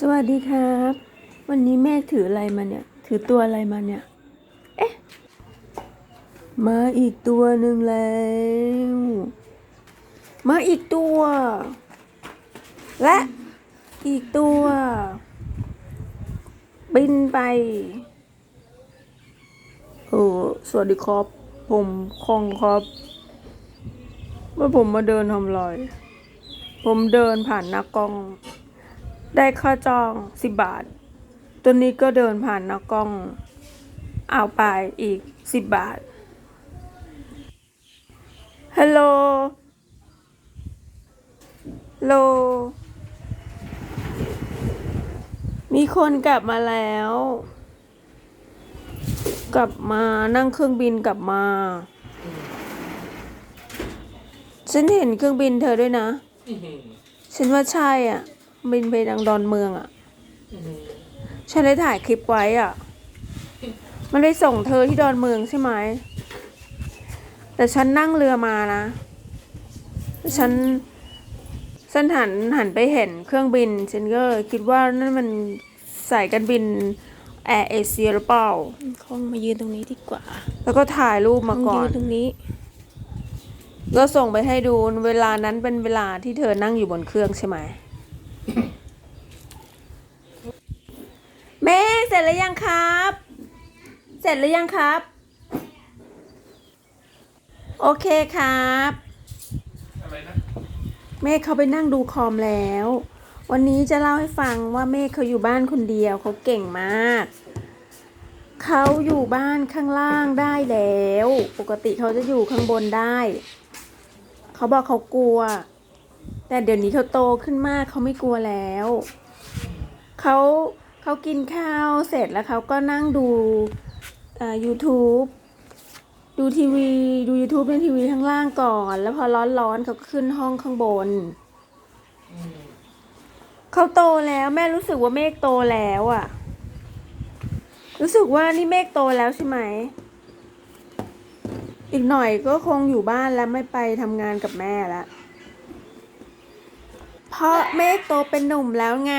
สวัสดีครับ วันนี้แม่ถืออะไรมาเนี่ย ถือตัวอะไรมาเนี่ย เอ๊ะ มาอีกตัวหนึ่งแล้ว มาอีกตัว และอีกตัว บินไปเออสวัสดีครับ ผมคองครับ ว่าผมมาเดินทำไรผมเดินผ่านนักกล้อง ได้ค่าจองสิบบาท ตัวนี้ก็เดินผ่านนักกล้องเอาไปอีกสิบบาท ฮัลโหลฮัลโหลมีคนกลับมาแล้ว กลับมานั่งเครื่องบินกลับมาฉันเห็นเครื่องบินเธอด้วยนะ ฉันว่าใช่อะ บินไปทางดอนเมืองอะ ฉันได้ถ่ายคลิปไว้อะ มันได้ส่งเธอที่ดอนเมืองใช่ไหม แต่ฉันนั่งเรือมานะ ฉันฉันหันหันไปเห็นเครื่องบิน ฉันก็คิดว่านั่นมันสายการบินแอร์เอเชียหรือเปล่าคงมายืนตรงนี้ดีกว่า แล้วก็ถ่ายรูปมาก่อยืนนตรงนี้ ก็ส่งไปให้ดูเวลานั้นเป็นเวลาที่เธอนั่งอยู่บนเครื่องใช่ไหม แม่เส ร็จแล้วยังครับ เสร็จแล้วยังครับ โอเคครับอะไรนะเมฆเขาไปนั่งดูคอมแล้ว วันนี้จะเล่าให้ฟังว่าเมฆเขาอยู่บ้านคนเดียวเขาเก่งมาก เขาอยู่บ้านข้างล่างได้แล้ว ปกติเขาจะอยู่ข้างบนได้ เขาบอกเขากลัว แต่เดี๋ยวนี้เขาโตขึ้นมากเขาไม่กลัวแล้ว เขา เขากินข้าวเสร็จแล้วเขาก็นั่งดูอ่า YouTube ดูทีวี ดู YouTube ในทีวีข้างล่างก่อน แล้วพอร้อนๆเขาก็ขึ้นห้องข้างบน เขาโตแล้วแม่รู้สึกว่าเมฆโตแล้วอะ่ะ รู้สึกว่านี่เมฆโตแล้วใช่ไหม อีกหน่อยก็คงอยู่บ้านแล้วไม่ไปทำงานกับแม่ล้วเพราะเมฆโตเป็นหนุ่มแล้วไง